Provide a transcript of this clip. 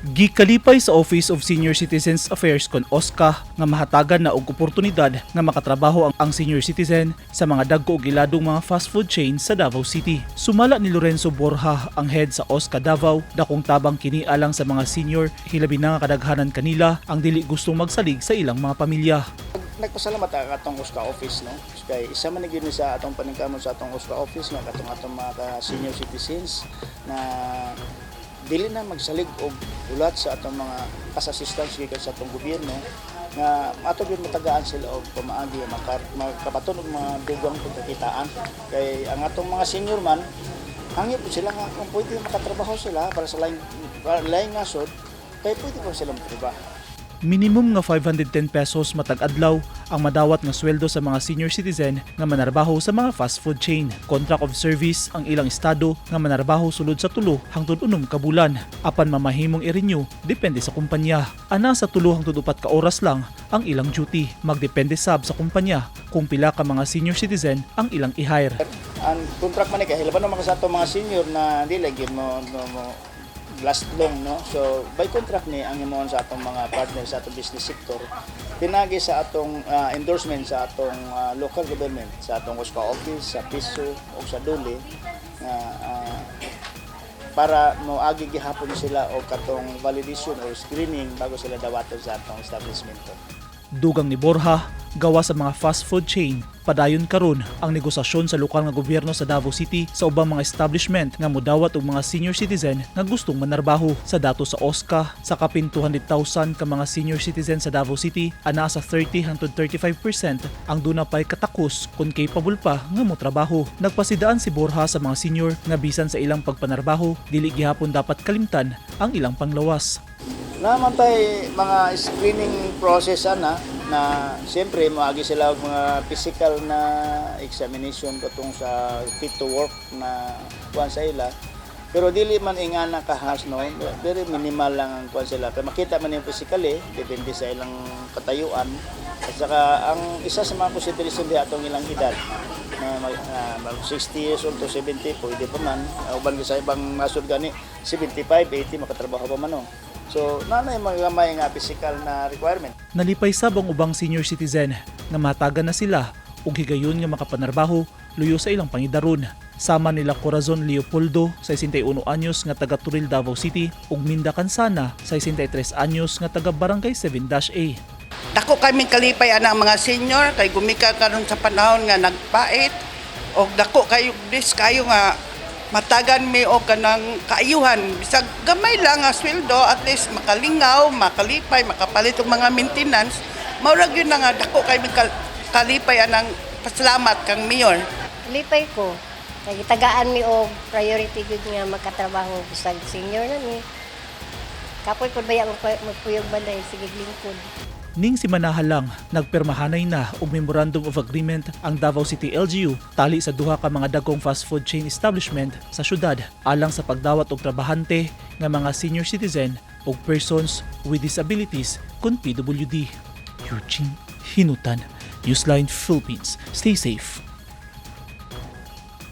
Gikalipay sa Office of Senior Citizens Affairs kon OSCA nga mahatagan na og oportunidad nga makatrabaho ang, ang senior citizen sa mga dagko ug iladong mga fast food chain sa Davao City. Sumala ni Lorenzo Borja ang head sa OSCA Davao dakong tabang kini alang sa mga senior hilabi na nga kadaghanan kanila ang dili gustong magsalig sa ilang mga pamilya. nagpasalamat ang atong USCA office no kay isa man gyud sa atong paningkamon sa atong USCA office nga katong atong mga senior citizens na dili na magsalig og ulat sa atong mga kas assistance gikan sa atong gobyerno nga ato gyud matagaan sila og pamaagi makar makabaton og mga dugang pagkakitaan. Kay ang atong mga senior man hangit po sila nga kung pwede makatrabaho sila para sa lain lain nasod kay pwede pa sila magtrabaho Minimum nga 510 pesos matag adlaw ang madawat nga sweldo sa mga senior citizen nga manarbaho sa mga fast food chain. Contract of service ang ilang estado nga manarbaho sulod sa tulo hangtod unom ka bulan. Apan mamahimong i-renew depende sa kumpanya. Ana sa tulo hangtod upat ka oras lang ang ilang duty. Magdepende sab sa kumpanya kung pila ka mga senior citizen ang ilang i-hire. ang contract man kay laban naman sa ato mga senior na dili gyud mo, no, mo last long no? So by contract ni ang himuon sa atong mga partners sa atong business sector pinagi sa atong ah, endorsement sa atong ah, local government sa atong USCA office sa piso o sa duli nga ah, para mo agi gihapon sila o katong validation or screening bago sila dawaton sa atong establishment. Dugang ni Borja, gawa sa mga fast food chain, padayon karon ang negosasyon sa lokal nga gobyerno sa Davao City sa ubang mga establishment nga modawat og mga senior citizen nga gustong manarbaho sa dato sa OSCA sa kapin 200,000 ka mga senior citizen sa Davao City ana sa 30 hangtod 35% ang duna pay katakos kung capable pa nga mo trabaho. Nagpasidaan si Borja sa mga senior nga bisan sa ilang pagpanarbaho dili gihapon dapat kalimtan ang ilang panglawas. Naman tay mga screening process ana na siyempre maagi sila og mga physical na examination katong sa fit to work na kuan sa ila. Pero dili man ingana kahas no, very minimal lang ang kuan sila. Pero makita man yung physically, depende sa ilang katayuan. At saka ang isa sa mga consideration di atong ilang edad na mag, ah, mag 60 years old to 70 pwede pa man. Uban sa ibang nasod gani 75, 80 makatrabaho pa man no. So, nanay mga gamay nga physical na requirement. Nalipay sab ang ubang senior citizen nga matagan na sila ug higayon nga makapanarbaho luyo sa ilang pangidaron. Sama nila Corazon Leopoldo sa 61 anyos nga taga Turil Davao City ug Minda Kansana sa 63 anyos nga taga Barangay 7-A. Dako kami kalipay ana ang mga senior kay gumika karon sa panahon nga nagpait og dako kayo dis kayo nga matagan mi og kanang kaayuhan bisag gamay lang nga sweldo at least makalingaw, makalipay, makapalit og mga maintenance mao ra gyud na nga dako kay kalipay anang pasalamat kang mayor. lipay ko. Kaya tagaan mi og priority gud nga magkatrabaho bisag senior na mi. Kapoy baya magpa- magpuyog balay sige lingkod. Ning si Manahal lang, nagpermahanay na og Memorandum of Agreement ang Davao City LGU tali sa duha ka mga dagkong fast food chain establishment sa syudad alang sa pagdawat og trabahante nga mga senior citizen ug persons with disabilities kun PWD. Eugene Hinutan, Newsline Philippines. Stay safe.